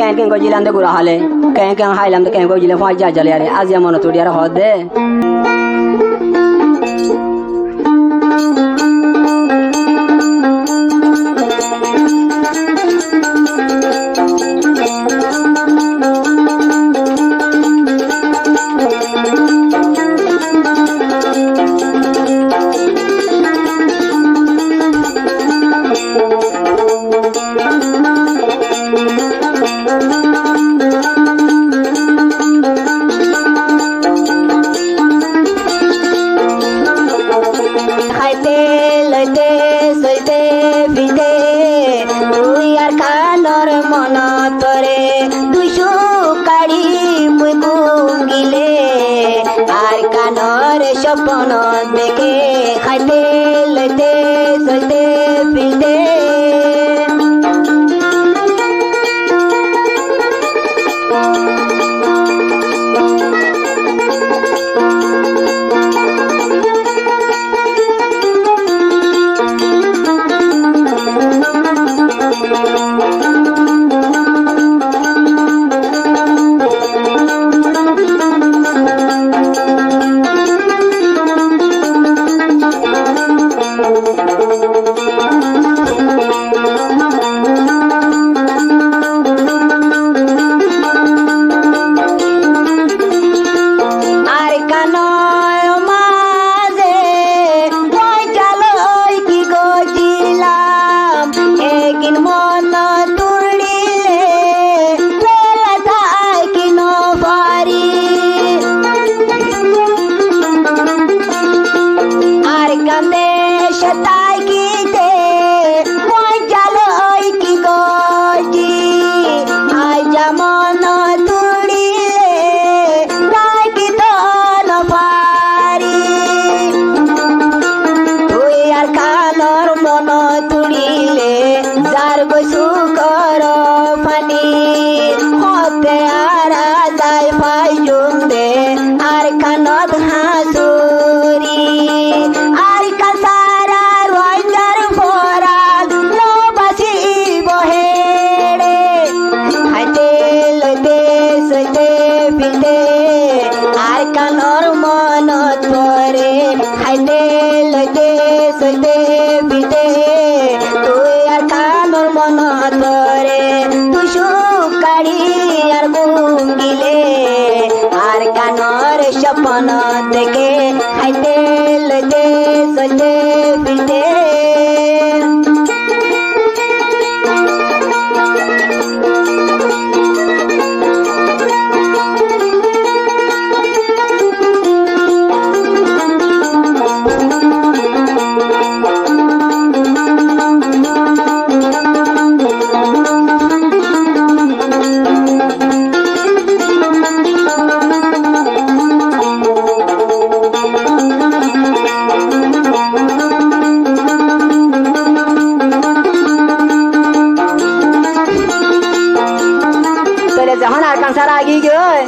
কেন কেন গজিলাম দে গুড়া হালে? কেন কেন হাইলাম দে, কেন গজিলে? ফাঁস যা জালে আরে আজ মনে তুড়ি আর হদ দে। কানর স্বপ্ন দেখে খাইতে। 哒 পরে তুই সুকাড়ি আর গুঙ্গিলে আর কানর স্বপ্ন দেখে chẳng này càng xa đại ghi chứ ơi?